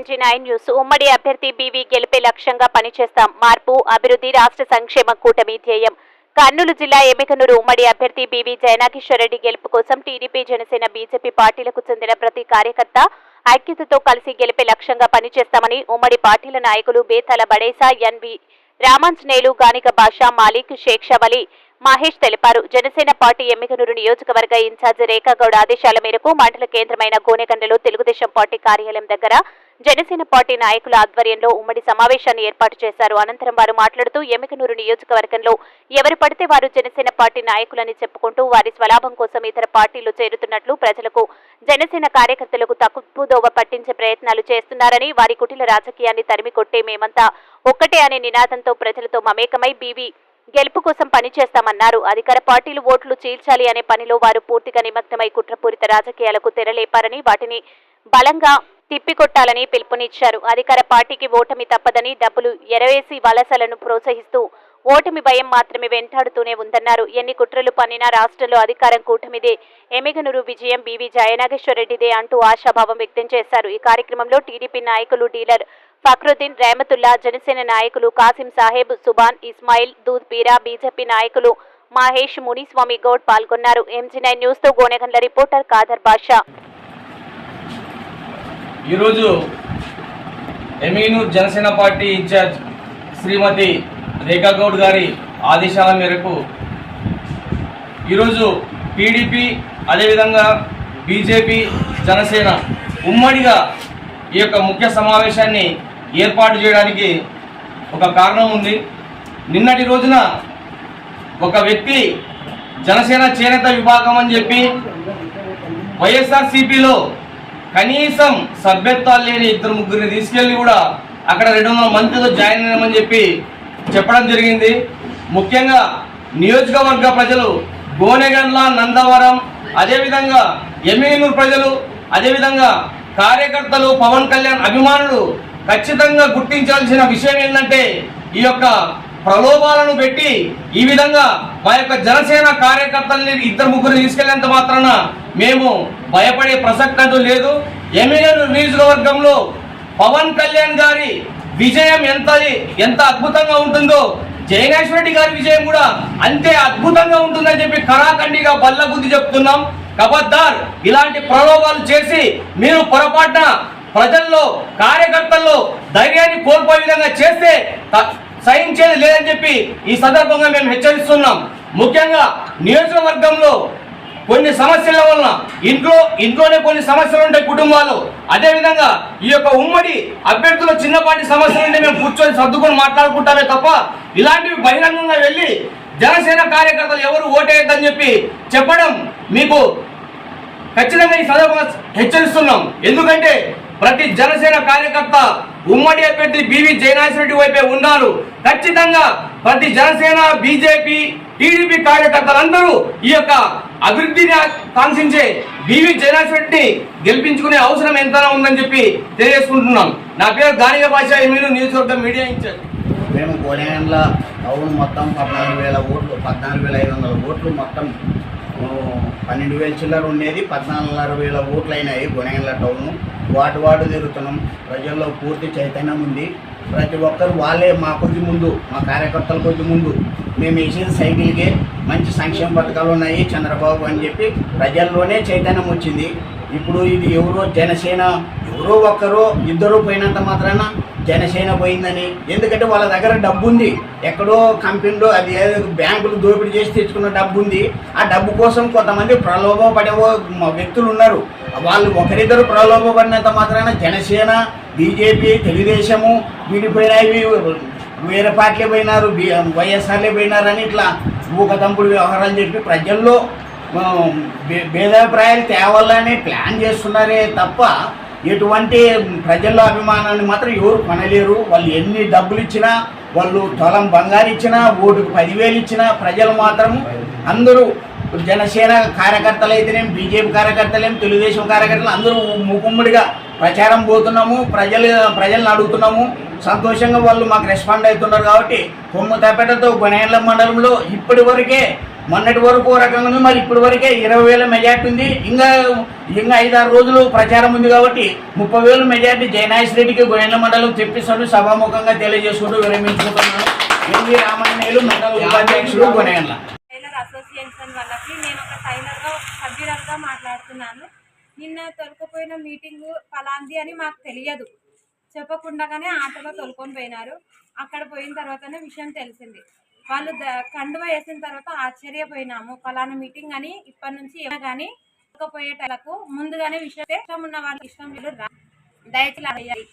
MG nine news. ఉమ్మడి అభ్యర్థి BV గెలిపే లక్ష్యంగా పనిచేస్తాం. మార్పు అభివృద్ధి రాష్ట్ర సంక్షేమ కూటమి ధ్యేయం. కర్నూలు జిల్లా ఎమ్మికనూరు ఉమ్మడి అభ్యర్థి బీవీ జయనాగేశ్వరరెడ్డి గెలుపు కోసం టీడీపీ జనసేన బీజేపీ పార్టీలకు చెందిన ప్రతి కార్యకర్త ఐక్యతతో కలిసి గెలిపే లక్ష్యంగా పనిచేస్తామని ఉమ్మడి పార్టీల నాయకులు బేతల బడేసా ఎన్వి రామాంజనేయులు గానిక బాషా మాలిక్ షేక్షవలి మహేష్ తెలిపారు. జనసేన పార్టీ ఎమ్మికనూరు నియోజకవర్గ ఇన్ఛార్జ్ రేఖాగౌడ్ ఆదేశాల మేరకు మండల కేంద్రమైన గోనెగండలో తెలుగుదేశం పార్టీ కార్యాలయం దగ్గర జనసేన పార్టీ నాయకుల ఆధ్వర్యంలో ఉమ్మడి సమావేశాన్ని ఏర్పాటు చేశారు. అనంతరం వారు మాట్లాడుతూ ఎమ్మికనూరు నియోజకవర్గంలో ఎవరు పడితే వారు జనసేన పార్టీ నాయకులని చెప్పుకుంటూ వారి స్వలాభం కోసం ఇతర పార్టీలు చేరుతున్నట్లు ప్రజలకు జనసేన కార్యకర్తలకు తప్పుదోవ పట్టించే ప్రయత్నాలు చేస్తున్నారని వారి కుటిల రాజకీయాన్ని తరిమి కొట్టే మేమంతా ఒక్కటే అనే నినాదంతో ప్రజలతో మమేకమై బీవీ గెలుపు కోసం పనిచేస్తామన్నారు. అధికార పార్టీలు ఓట్లు చీల్చాలి అనే పనిలో వారు పూర్తిగా నిమగ్నమై కుట్రపూరిత రాజకీయాలకు తెరలేపారని వాటిని బలంగా తిప్పికొట్టాలని పిలుపునిచ్చారు. అధికార పార్టీకి ఓటమి తప్పదని డబ్బులు ఎరవేసి వలసలను ప్రోత్సహిస్తూ ఓటమి భయం మాత్రమే వెంటాడుతూనే ఉందన్నారు. ఎన్ని కుట్రలు పన్నినా రాష్ట్రంలో అధికారం కూటమిదే. ఎమిగనూరు విజయం బీవీ జయనాగేశ్వరరెడ్డిదే అంటూ ఆశాభావం వ్యక్తం చేశారు. ఈ కార్యక్రమంలో టీడీపీ నాయకులు డీలర్ ఫక్రుద్దీన్ రేమతుల్లా జనసేన నాయకులు కాసిం సాహెబ్ సుబాన్ ఇస్మాయిల్ దూద్ పీరా బీజేపీ నాయకులు మహేష్ మునిస్వామి గౌడ్ పాల్గొన్నారు. ఎంజీ నైన్ న్యూస్తో గోనెగండ్ల రిపోర్టర్ కాదర్ బాషా. ఈరోజు ఎమీనూర్ జనసేన పార్టీ ఇన్ఛార్జ్ శ్రీమతి రేఖా గౌడ్ గారి ఆదేశాల మేరకు ఈరోజు టీడీపీ అదేవిధంగా బీజేపీ జనసేన ఉమ్మడిగా ఈ యొక్క ముఖ్య సమావేశాన్ని ఏర్పాటు చేయడానికి ఒక కారణం ఉంది. నిన్నటి రోజున ఒక వ్యక్తి జనసేన చేనేత విభాగం అని చెప్పి వైఎస్ఆర్సీపీలో కనీసం సభ్యత్వాలు లేని ఇద్దరు ముగ్గురిని తీసుకెళ్ళి కూడా అక్కడ రెండు వందల మందితో జాయిన్ అయ్యామని చెప్పి చెప్పడం జరిగింది. ముఖ్యంగా నియోజకవర్గ ప్రజలు గోనెగండ్ల నందవరం అదేవిధంగా ఎమ్మెనూరు ప్రజలు అదేవిధంగా కార్యకర్తలు పవన్ కళ్యాణ్ అభిమానులు ఖచ్చితంగా గుర్తించాల్సిన విషయం ఏంటంటే ఈ యొక్క ప్రలోభాలను పెట్టి ఈ విధంగా మా యొక్క జనసేన కార్యకర్తల్ని ఇద్దరు ముగ్గురు తీసుకెళ్ళేంత మాత్రాన మేము భయపడే ప్రసక్తి అంటూ లేదు. ఎమ్మెల్యేలు నియోజకవర్గంలో పవన్ కళ్యాణ్ గారి విజయం ఎంత ఎంత అద్భుతంగా ఉంటుందో జయనేశ్వర రెడ్డి గారి విజయం కూడా అంతే అద్భుతంగా ఉంటుందని చెప్పి కరాఖండిగా బల్ల బుద్ధి చెప్తున్నాం. కబద్దార్ ఇలాంటి ప్రలోభాలు చేసి మీరు పొరపాటున ప్రజల్లో కార్యకర్తల్లో ధైర్యాన్ని కోల్పోయే విధంగా చేస్తే సహించేది లేదని చెప్పి ఈ సందర్భంగా మేము హెచ్చరిస్తున్నాం. ముఖ్యంగా నియోజకవర్గంలో కొన్ని సమస్యల వలన ఇంట్లో ఇంట్లోనే కొన్ని సమస్యలు ఉంటాయి కుటుంబాలు అదేవిధంగా ఈ యొక్క ఉమ్మడి అభ్యర్థుల చిన్నపాటి సమస్యలు ఉంటే మేము కూర్చొని సర్దుకొని మాట్లాడుకుంటామే తప్ప ఇలాంటివి బహిరంగంగా వెళ్ళి జనసేన కార్యకర్తలు ఎవరు ఓటేయద్దని చెప్పి చెప్పడం మీకు ఖచ్చితంగా ఈ సందర్భంగా హెచ్చరిస్తున్నాం. ఎందుకంటే ప్రతి జనసేన కార్యకర్త ఉమ్మడి అభ్యర్థి బివి జయనాథరెడ్డి వైపే ఉన్నారు ఖచ్చితంగా ప్రతి జనసేన బీజేపీ టీడీపీ కార్యకర్తలందరూ ఈ యొక్క అభివృద్ధిని కాంక్షించే బివి జయనాథరెడ్డిని గెలిపించుకునే అవసరం ఎంతనా ఉందని చెప్పి తెలియజేసుకుంటున్నాం. నా పేరు గానిగ భాష మీరు నియోజకవర్గం మీడియా ఇచ్చారు మేము కోనేండ్ల టౌన్ మొత్తం పద్నాలుగు వేల ఓట్లు పద్నాలుగు వేల ఐదు వందల ఓట్లు మొత్తం పన్నెండు వేల చిల్లర ఉండేది. పద్నాలుగున్నర వేల ఓట్లు అయినాయి గోనెగండ్ల టౌన్. వాటి వాడు తిరుగుతున్నాం. ప్రజల్లో పూర్తి చైతన్యం ఉంది. ప్రతి ఒక్కరు వాళ్ళే మా కొద్ది ముందు మా కార్యకర్తల కొద్ది ముందు. మేము వేసేది సైకిల్కే. మంచి సంక్షేమ పథకాలు ఉన్నాయి చంద్రబాబు అని చెప్పి ప్రజల్లోనే చైతన్యం వచ్చింది. ఇప్పుడు ఇది ఎవరో జనసేన ఎవరో ఒక్కరో ఇద్దరు పోయినంత మాత్రాన జనసేన పోయిందని. ఎందుకంటే వాళ్ళ దగ్గర డబ్బు ఉంది ఎక్కడో కంపెనీలో అది ఏదో బ్యాంకులు దోపిడీ చేసి తెచ్చుకున్న డబ్బు ఉంది ఆ డబ్బు కోసం కొంతమంది ప్రలోభ పడే వ్యక్తులు ఉన్నారు. వాళ్ళు ఒకరిద్దరు ప్రలోభ పడినంత మాత్రాన జనసేన బీజేపీ తెలుగుదేశము విడిపోయినవి వేరే పార్టీలే పోయినారు. బి- వైఎస్ఆర్లే పోయినారని ఇట్లా ఊకతంపుడు వ్యవహారాలు చెప్పి ప్రజల్లో భే- భేదాభిప్రాయాలు తేవాలని ప్లాన్ చేస్తున్నారే తప్ప ఎటువంటి ప్రజల్లో అభిమానాన్ని మాత్రం ఎవరు కొనలేరు. వాళ్ళు ఎన్ని డబ్బులు ఇచ్చినా వాళ్ళు తొలం బంగారు ఇచ్చినా ఓటుకు పదివేలు ఇచ్చినా ప్రజలు మాత్రం అందరూ జనసేన కార్యకర్తలు అయితేనేం బీజేపీ కార్యకర్తలేం తెలుగుదేశం కార్యకర్తలు అందరూ ముకుమ్ముడిగా ప్రచారం పోతున్నాము. ప్రజలు ప్రజలను అడుగుతున్నాము. సంతోషంగా వాళ్ళు మాకు రెస్పాండ్ అవుతున్నారు కాబట్టి కొమ్ము తప్పేటతో గొనేళ్ళ మండలంలో ఇప్పటి వరకే మొన్నటి వరకు ఓ రకంగా ఉంది. మరి ఇప్పటి వరకే ఇరవై వేల మెజార్టీ ఉంది. ఇంకా ఇంకా ఐదారు రోజులు ప్రచారం ఉంది కాబట్టి ముప్పై వేలు మెజార్టీ జయనాయస్ రెడ్డికి గోయన్ల మండలం తెప్పిస్తాడు. సభాముఖంగా తెలియజేసుకుంటూ విరమించుకుంటున్నాను. ఎన్వి రామాయణలు మండల ఉపాధ్యక్షుడు గొనగండ్ల. టైలర్ అసోసియేషన్ వాళ్ళకి నేను ఒక టైలర్గా సభ్యురాలుగా మాట్లాడుతున్నాను. నిన్న తొలకపోయిన మీటింగ్ ఫలాంది అని మాకు తెలియదు. చెప్పకుండానే ఆటోలో తొలుకొని పోయినారు. అక్కడ పోయిన తర్వాతనే విషయం తెలిసింది. వాళ్ళు కండువ వేసిన తర్వాత ఆశ్చర్యపోయినాము. ఫలానా మీటింగ్ అని ఇప్పటి నుంచి ఏమైనా కానీ పోయేటలకు ముందుగానే విషయం ఇష్టం ఉన్న వాళ్ళకి ఇష్టం లేదు దయచేసి